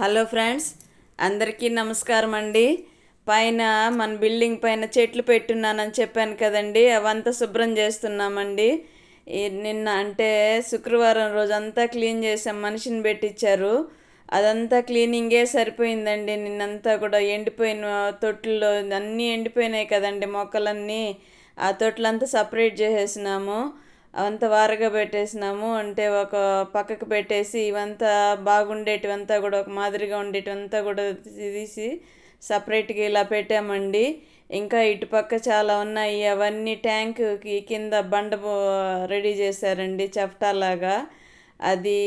Hello friends అందరికీ నమస్కారం అండి. పైన మన బిల్డింగ్ పైన చెట్లు పెట్టున్నానని చెప్పాను కదండి. అవంతా శుభ్రం చేస్తున్నామండి. నిన్న అంటే శుక్రవారం రోజంతా క్లీన్ చేసాం మనిషిని పెట్టించారు అదంతా క్లీనింగే సరిపోయిందండి. నిన్నంతా కూడా ఎండిపోయిన తొట్టుల్లో అన్నీ ఎండిపోయినాయి కదండి మొక్కలన్నీ. ఆ తొట్లంతా సపరేట్ చేసేసినాము. అవంతా వారగా పెట్టేసినాము. అంటే ఒక పక్కకు పెట్టేసి ఇవంతా బాగుండేటివంతా కూడా ఒక మాదిరిగా ఉండేటివంతా కూడా తీసి సపరేట్గా ఇలా పెట్టామండి. ఇంకా ఇటుపక్క చాలా ఉన్నాయి. అవన్నీ ట్యాంక్కి కింద బండ రెడీ చేశారండి చఫ్టాలాగా. అది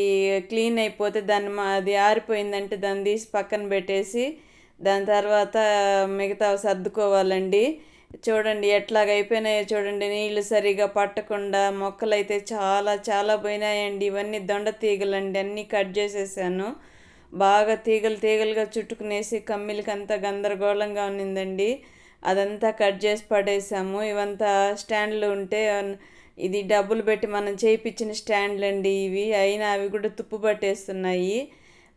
క్లీన్ అయిపోతే దాన్ని మా అది ఆరిపోయిందంటే దాన్ని తీసి పక్కన పెట్టేసి దాని తర్వాత మిగతా సర్దుకోవాలండి. చూడండి ఎట్లాగైపోయినాయో చూడండి. నీళ్ళు సరిగా పట్టకుండా మొక్కలు అయితే చాలా చాలా పోయినాయండి. ఇవన్నీ దొండ తీగలండి. అన్నీ కట్ చేసేసాను. బాగా తీగలు తీగలుగా చుట్టుకునేసి కమ్మిలకంతా గందరగోళంగా ఉన్నిందండి. అదంతా కట్ చేసి పడేసాము. ఇవంతా స్టాండ్లు ఉంటే ఇది డబ్బులు పెట్టి మనం చేయించిన స్టాండ్లు అండి ఇవి. అయినా అవి కూడా తుప్పు పట్టేస్తున్నాయి.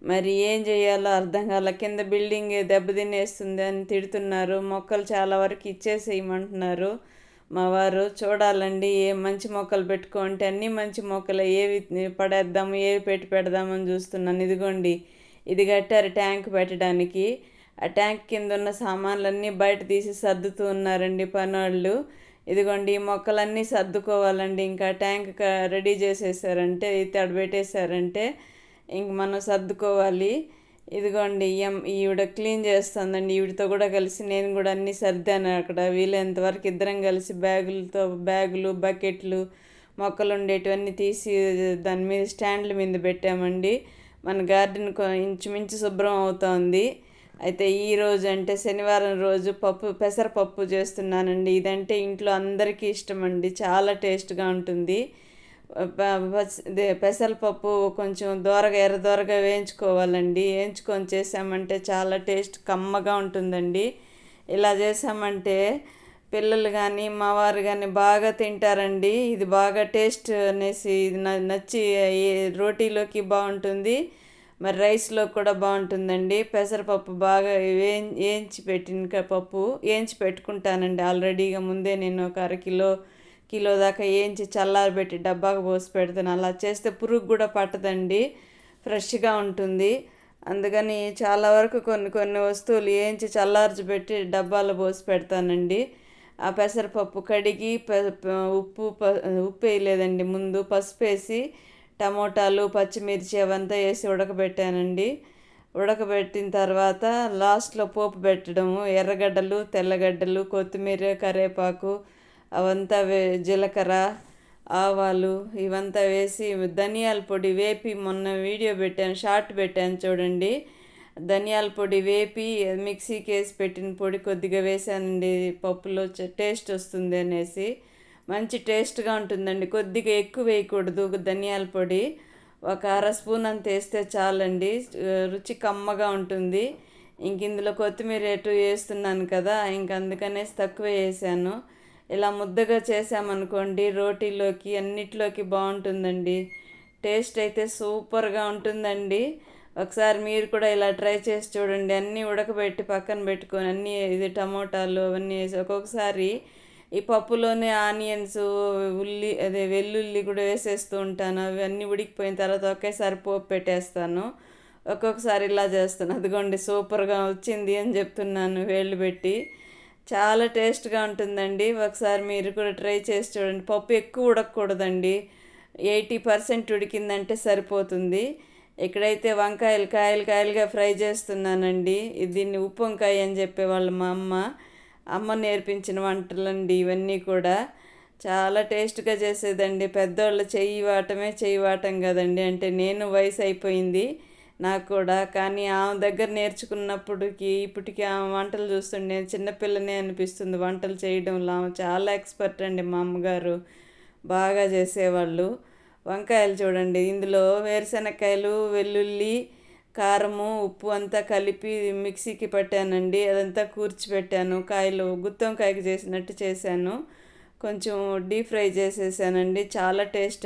మరి ఏం చేయాలో అర్థం కాల కింద బిల్డింగ్ దెబ్బతినేస్తుంది అని తిడుతున్నారు. మొక్కలు చాలా వరకు ఇచ్చేసేయమంటున్నారు. మా వారు చూడాలండి ఏ మంచి మొక్కలు పెట్టుకుంటే అన్నీ మంచి మొక్కలు ఏవి పడేద్దాము ఏవి పెట్టి పెడదామని చూస్తున్నాను. ఇదిగోండి ఇది కట్టారు ట్యాంక్ పెట్టడానికి. ఆ ట్యాంక్ కింద ఉన్న సామాన్లన్నీ బయట తీసి సర్దుతూ ఉన్నారండి పనోళ్ళు. ఇదిగోండి ఈ మొక్కలన్నీ సర్దుకోవాలండి. ఇంకా ట్యాంక్ రెడీ చేసేసారంటే తడబెట్టేశారంటే పెట్టేశారంటే ఇంక మనం సర్దుకోవాలి. ఇదిగోండి ఎం ఈవిడ క్లీన్ చేస్తుందండి. ఈవిడతో కూడా కలిసి నేను కూడా అన్నీ సర్దాను అక్కడ. వీలైనంత వరకు ఇద్దరం కలిసి బ్యాగులతో బ్యాగులు బకెట్లు మొక్కలు ఉండేటివన్నీ తీసి దాని మీద స్టాండ్ల మీద పెట్టామండి. మన గార్డెన్ ఇంచుమించు శుభ్రం అవుతోంది. అయితే ఈ రోజు అంటే శనివారం రోజు పప్పు పెసరపప్పు చేస్తున్నానండి. ఇదంటే ఇంట్లో అందరికీ ఇష్టం అండి చాలా టేస్ట్గా ఉంటుంది. పెసరపప్పు కొంచెం దోరగా ఎర్ర దోరగా వేయించుకోవాలండి. వేయించుకొని చేసామంటే చాలా టేస్ట్ కమ్మగా ఉంటుందండి. ఇలా చేసామంటే పిల్లలు కానీ మా వారు కానీ బాగా తింటారండి. ఇది బాగా టేస్ట్ అనేసి ఇది నచ్చి రోటీలోకి బాగుంటుంది. మరి రైస్లో కూడా బాగుంటుందండి. పెసరపప్పు బాగా వేయి వేయించి పెట్టిన పప్పు వేయించి పెట్టుకుంటానండి. ఆల్రెడీగా ముందే నేను ఒక అరకిలో కిలో దాకా వేయించి చల్లారబెట్టి డబ్బాకు పోసి పెడతాను. అలా చేస్తే పురుగు కూడా పట్టదండి. ఫ్రెష్గా ఉంటుంది. అందుకని చాలా వరకు కొన్ని కొన్ని వస్తువులు వేయించి చల్లార్చిపెట్టి డబ్బాలో పోసి పెడతానండి. ఆ పెసరపప్పు కడిగి ప- ఉప్పు ప- ఉప్పు వేయలేదండి. ముందు పసుపు వేసి టమోటాలు పచ్చిమిర్చి అవంతా వేసి ఉడకబెట్టానండి. ఉడకబెట్టిన తర్వాత లాస్ట్లో పోపు పెట్టడము ఎర్రగడ్డలు తెల్లగడ్డలు కొత్తిమీర కరివేపాకు అవంతా వే జీలకర్ర ఆవాలు ఇవంతా వేసి ధనియాల పొడి వేపి మొన్న వీడియో పెట్టాను షార్ట్ పెట్టాను చూడండి. ధనియాల పొడి వేపి మిక్సీకి వేసి పెట్టిన పొడి కొద్దిగా వేసానండి. పప్పులో టేస్ట్ వస్తుంది అనేసి. మంచి టేస్ట్గా ఉంటుందండి. కొద్దిగా ఎక్కువ వేయకూడదు ధనియాల పొడి. ఒక అర స్పూన్ అంత వేస్తే చాలండి. రుచి కమ్మగా ఉంటుంది. ఇంక ఇందులో కొత్తిమీర ఎటు వేస్తున్నాను కదా ఇంక అందుకనేసి తక్కువ వేసాను. ఇలా ముద్దగా చేసామనుకోండి రోటీలోకి అన్నిట్లోకి బాగుంటుందండి. టేస్ట్ అయితే సూపర్గా ఉంటుందండి. ఒకసారి మీరు కూడా ఇలా ట్రై చేసి చూడండి. అన్నీ ఉడకబెట్టి పక్కన పెట్టుకొని అన్నీ ఇది టమోటాలు అవన్నీ వేసి ఒక్కొక్కసారి ఈ పప్పులోనే ఆనియన్స్ ఉల్లి అదే వెల్లుల్లి కూడా వేసేస్తూ ఉంటాను. అవి అన్నీ ఉడికిపోయిన తర్వాత ఒకేసారి పోపు పెట్టేస్తాను. ఒక్కొక్కసారి ఇలా చేస్తాను. అదిగోండి సూపర్గా వచ్చింది అని చెప్తున్నాను వేళ్ళు పెట్టి. చాలా టేస్ట్గా ఉంటుందండి. ఒకసారి మీరు కూడా ట్రై చేసి చూడండి. పప్పు ఎక్కువ ఉడకకూడదండి. ఎయిటీ పర్సెంట్ ఉడికిందంటే సరిపోతుంది. ఇక్కడైతే వంకాయలు కాయలు కాయలుగా ఫ్రై చేస్తున్నానండి. ఇది దీన్ని ఉప్పు వంకాయ అని చెప్పేవాళ్ళు మా అమ్మ. అమ్మ నేర్పించిన వంటలండి ఇవన్నీ కూడా. చాలా టేస్ట్గా చేసేదండి. పెద్దోళ్ళు చెయ్యి వాటమే చెయ్యి వాటం కదండి. అంటే నేను వయసు అయిపోయింది. నాకు కూడా. కానీ ఆమె దగ్గర నేర్చుకున్నప్పటికి ఇప్పటికీ ఆమె వంటలు చూస్తుండే చిన్నపిల్లనే అనిపిస్తుంది. వంటలు చేయడంలో ఆమె చాలా ఎక్స్పర్ట్ అండి మా అమ్మగారు. బాగా చేసేవాళ్ళు. వంకాయలు చూడండి. ఇందులో వేరుశనక్కాయలు వెల్లుల్లి కారము ఉప్పు అంతా కలిపి మిక్సీకి పెట్టానండి. అదంతా కూర్చిపెట్టాను. కాయలు గుత్తం కాయకు చేసినట్టు చేశాను. కొంచెం డీప్ ఫ్రై చేసేసానండి. చాలా టేస్ట్